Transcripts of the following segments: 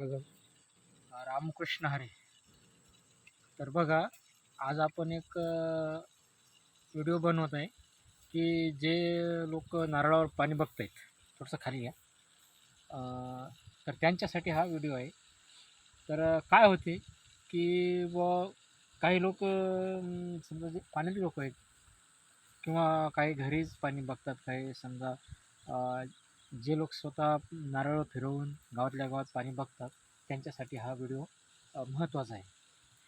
रामकृष्ण हरे. तर बघा आज आपण एक व्हिडिओ बनवत आहे की जे लोक नारळावर पाणी बघत आहेत थोडंसं खाली घ्या. तर त्यांच्यासाठी हा व्हिडिओ आहे. तर काय होते की व काही लोक समजा जे पाण्याचे लोक आहेत किंवा काही घरीच पाणी बघतात काही समजा जे लोक स्वतः नारळ फिरवून गावातल्या गावात पाणी बघतात त्यांच्यासाठी हा व्हिडिओ महत्त्वाचा आहे.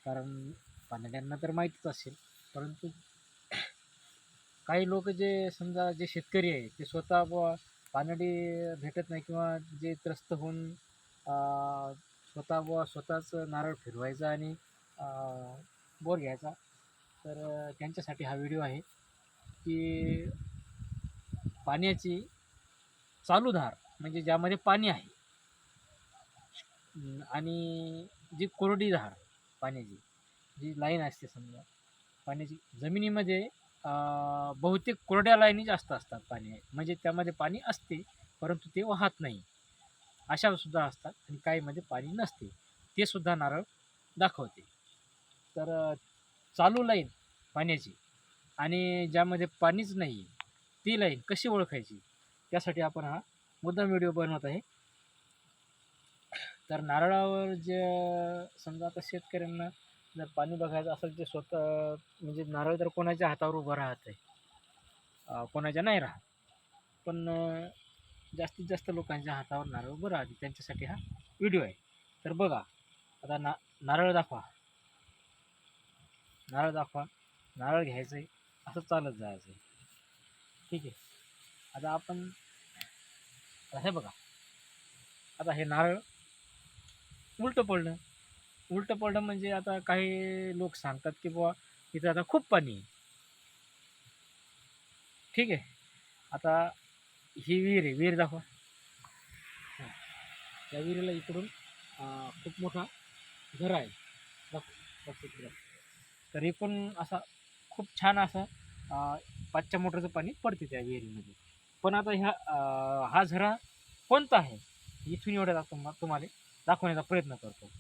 कारण पाण्याड्यांना तर माहीतच असेल परंतु काही लोक जे समजा जे शेतकरी आहे ते स्वतः बुवा पानडी भेटत नाही किंवा जे त्रस्त होऊन स्वतः बुवा स्वतःच नारळ फिरवायचा आणि बोर घ्यायचा तर त्यांच्यासाठी हा व्हिडिओ आहे की पाण्याची चालू धार म्हणजे ज्यामध्ये पाणी आहे. आणि जी कोरडी धार पाण्याची जी लाईन असते समजा पाण्याची जमिनीमध्ये बहुतेक कोरड्या लाईनी जास्त असतात पाणी. म्हणजे त्यामध्ये पाणी असते परंतु ते वाहत नाही. अशा सुद्धा असतात आणि काहीमध्ये पाणी नसते. ते सुद्धा नारळ दाखवते. तर चालू लाईन पाण्याची आणि ज्यामध्ये पाणीच नाही ती लाईन कशी ओळखायची? त्यासाठी आपण हा मुद्दाम व्हिडिओ बनवत आहे. तर नारळावर जे समजा आता शेतकऱ्यांना जर पाणी बघायचं असेल ते स्वतः म्हणजे नारळ तर कोणाच्या हातावर उभं राहत आहे? कोणाच्या नाही राहत. पण जास्तीत जास्त लोकांच्या हातावर नारळ उभं राहते. त्यांच्यासाठी हा व्हिडिओ आहे. तर बघा आता ना नारळ दाखवा. नारळ दाखवा. नारळ घ्यायचं आहे असं चालत जायचं आहे ठीक आहे. आता आपण आता हे बघा. आता हे नारळ उलटं पडलं. उलटं पडलं म्हणजे आता काही लोक सांगतात की बुवा इथं आता खूप पाणी आहे. ठीक आहे. आता ही विहीर आहे. विहीर दाखवा. त्या विहिरीला इकडून खूप मोठा घर आहे. दाखव. तर एकूण असा खूप छान असं पाचच्या मोटरचं पाणी पडते त्या विहिरीमध्ये. पण आता ह्या अं, हा झरा कोणता आहे? इथून एवढ्या दाखव तुम्हाला दाखवण्याचा प्रयत्न करतो.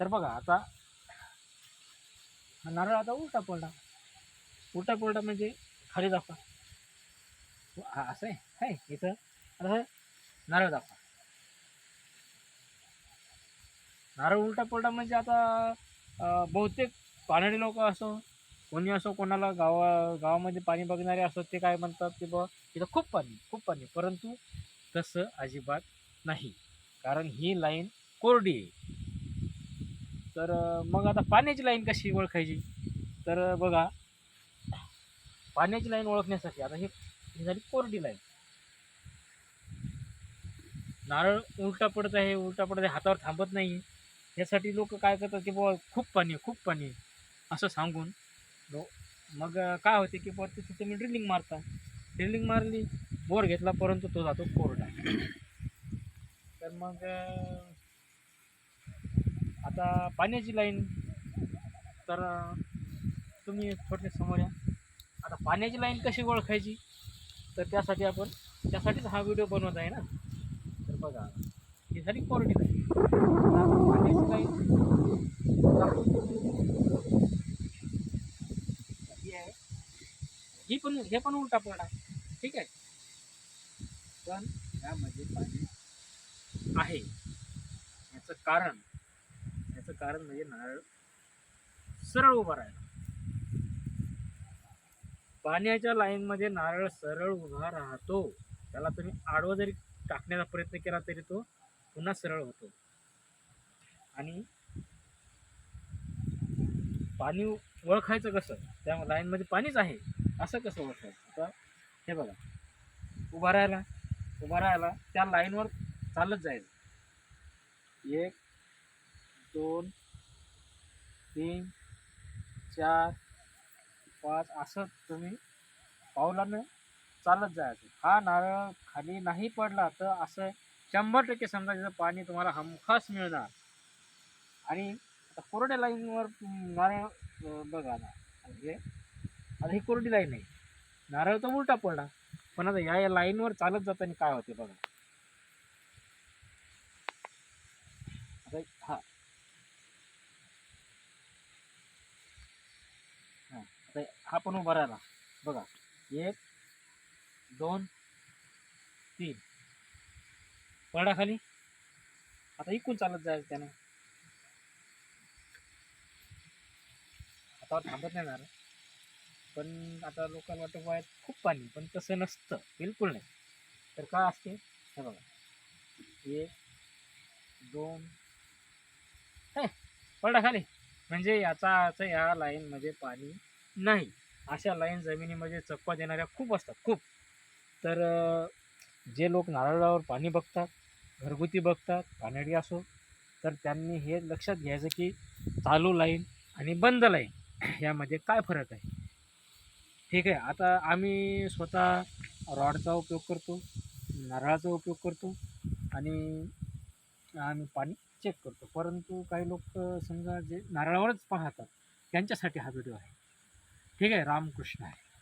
तर बघा आता हा नारळ आता उलटा पडला. उलटा पडला म्हणजे खाली दाखवा. हा असं आहे? हाय इथं. आता हे नारळ दाखवा. नारळ उलटा पडला म्हणजे आता अं, बहुतेक पाण्याचे लोक असो कोणी असो कोणाला गावा गावामध्ये पाणी बघणारे असो ते काय म्हणतात की बा इथं खूप पाणी खूप पाणी परंतु तसं अजिबात नाही. कारण ही लाईन कोरडी आहे. तर मग आता पाण्याची लाईन कशी ओळखायची? तर बघा पाण्याची लाईन ओळखण्यासाठी आता ही झाली कोरडी लाईन. नारळ उलटा पडत आहे उलटा पडत आहे हातावर थांबत नाही यासाठी लोक काय करतात की बुवा खूप पाणी आहे, खूप पाणी आहे, असं सांगून लो मग काय होते की परत तिथे तुम्ही ड्रिलिंग मारता. ड्रिलिंग मारली बोर घेतला परंतु तो जातो कोरडा. तर मग आता पाण्याची लाईन तर तुम्ही छोटे समोर या. आता पाण्याची लाईन कशी ओळखायची? तर त्यासाठी आपण त्यासाठीच हा व्हिडिओ बनवत आहे ना. तर बघा ही झाली कोरडी लाईन पाण्याची लाईन ही आहे ही पण हे पण उलटा पलटा ठीक आहे? पण यामध्ये पाणी आहे. याचं कारण याचं कारण म्हणजे नारळ सरळ उभा राहिला. पाण्याच्या लाईनमध्ये नारळ सरळ उभा राहतो. त्याला तुम्ही आडवा जरी टाकण्याचा प्रयत्न केला तरी तो पुन्हा सरळ होतो. आणि पाणी ओळखायचं कसं? त्या लाईनमध्ये पाणीच आहे. असं कसं होतं? आता हे बघा. उभा राहायला उभा राहायला त्या लाईनवर चालत जायचं एक दोन तीन चार पाच असं तुम्ही पावलानं चालत जायचं. हा नारळ खाली नाही पडला तर असं शंभर टक्के समजा तिथं पाणी तुम्हाला हमखास मिळणार. आणि आता कोरड्या लाईनवर नारळ बघा ना. म्हणजे आता ही कोरडी लाईन आहे. नारळ तर उलटा पडला. पण आता या या लाईनवर चालत जाताना काय होते बघा. आता हा. हा आता हा पण उभा राहिला. बघा. एक दोन तीन. पडा खाली. आता इकून चालत जायचं त्यानं. आता थांबत नाही जाणार पण आता लोकांना वाटतं बाय खूप पाणी पण तसं नसतं बिलकुल नाही. तर काय असते? हे बघा. एक दोन हे पडा खाली. म्हणजे याचा अर्थ ह्या लाईनमध्ये पाणी नाही. अशा लाईन जमिनीमध्ये चकवा देणाऱ्या खूप असतात खूप. तर जे लोक नारळावर पाणी बघतात घरगुती बघतात कानडी असो तर त्यांनी हे लक्षात घ्यायचं की चालू लाईन आणि बंद लाईन यामध्ये काय फरक आहे? ठीक आहे. आता आम्ही स्वतः रॉडचा उपयोग करतो नारळाचा उपयोग करतो आणि आम्ही पाणी चेक करतो. परंतु काही लोक समजा जे नारळावरच पाहतात त्यांच्यासाठी हा व्हिडिओ आहे. ठीक आहे. रामकृष्ण आहे.